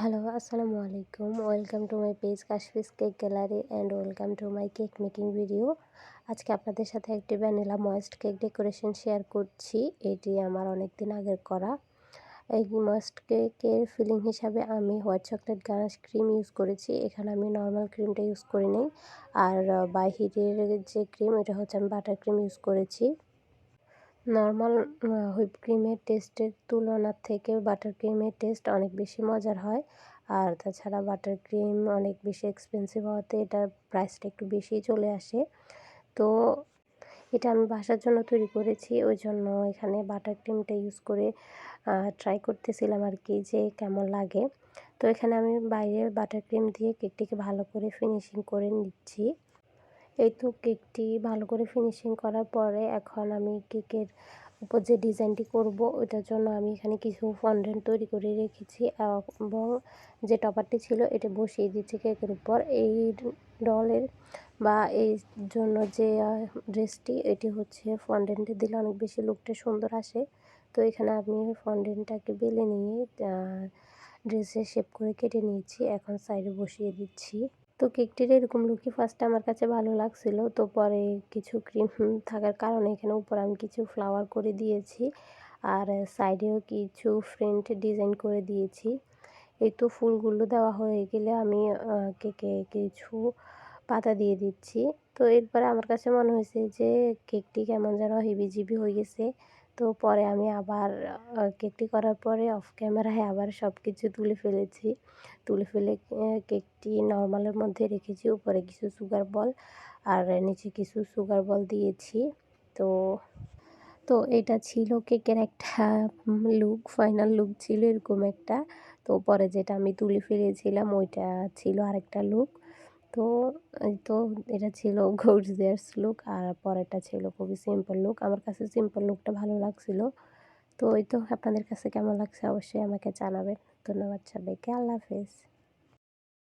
Hello আসসালামু আলাইকুম welcome to my page Kashfi's cake gallery and welcome to my cake making video আজকে আপনাদের সাথে একটি vanilla moist cake decoration share করছি। এটি আমার অনেক দিন আগের করা। এই ময়েস্ট কেকের ফিলিং হিসাবে আমি white chocolate ganache cream use করেছি। এখানে আমি নর্মাল ক্রিমটা ইউজ করি নেই আর বাইহিরের যে ক্রিম এটা হচ্ছে আমি বাটার ক্রিম ইউজ করেছি। নর্মাল হুইপ ক্রিমের টেস্টের তুলনার থেকে বাটার ক্রিমের টেস্ট অনেক বেশি মজার হয়। আর তাছাড়া বাটার ক্রিম অনেক বেশি এক্সপেন্সিভ হওয়াতে এটার প্রাইসটা একটু বেশি চলে আসে। তো এটা আমি বাসার জন্য তৈরি করেছি, ওই জন্য এখানে বাটার ক্রিমটা ইউজ করে ট্রাই করতেছিলাম আর কি যে কেমন লাগে। তো এখানে আমি বাইরে বাটার ক্রিম দিয়ে কেকটিকে ভালো করে ফিনিশিং করে নিচ্ছি। এই তো কেকটি ভালো করে ফিনিশিং করার পরে এখন আমি কেকের উপর যে ডিজাইনটি করব, ওইটার জন্য আমি এখানে কিছু ফন্ডেন্ট তৈরি করে রেখেছি এবং যে টপারটি ছিল এটা বসিয়ে দিচ্ছি কেকের উপর। এই ডলের বা এই জন্য যে ড্রেসটি এটি হচ্ছে ফন্ডেন্টে দিলে অনেক বেশি লুকটা সুন্দর আসে। তো এখানে আমি ফন্ডেন্টটাকে বেলে নিয়ে ড্রেসে শেপ করে কেটে নিয়েছি। এখন সাইডে বসিয়ে দিচ্ছি। তো কেকটির এরকম লুকই ফার্স্টে আমার কাছে ভালো লাগছিল। তো পরে কিছু ক্রিম থাকার কারণে এখানে উপরে আমি কিছু ফ্লাওয়ার করে দিয়েছি। আর সাইডেও কিছু ফ্রেন্ট ডিজাইন করে দিয়েছি। এই তো ফুলগুলো দেওয়া হয়ে গেলে আমি কেকে কিছু পাতা দিয়ে দিচ্ছি। তো এরপরে আমার কাছে মনে হয়েছে যে কেকটি কেমন যেন হিবিজিবি হয়ে গেছে। তো পরে আমি আবার কেকটি করার পরে অফ ক্যামেরায় আবার সব কিছু তুলে ফেলেছি। তুলে ফেলে কেকটি নর্মালের মধ্যে রেখেছি, উপরে কিছু সুগার বল আর নিচে কিছু সুগার বল দিয়েছি। তো তো এটা ছিল কেকের একটা লুক ফাইনাল লুক ছিল এরকম একটা। তো পরে যেটা আমি তুলে ফেলেছিলাম, ওইটা ছিল আরেকটা লুক তো এই তো এটা ছিল গর্জিয়াস লুক আর পরেরটা ছিল খুবই সিম্পল লুক আমার কাছে সিম্পল লুকটা ভালো লাগছিল। তো ওই তো আপনাদের কাছে কেমন লাগছে অবশ্যই আমাকে জানাবেন। ধন্যবাদ সবাইকে। আল্লাহ হাফেজ।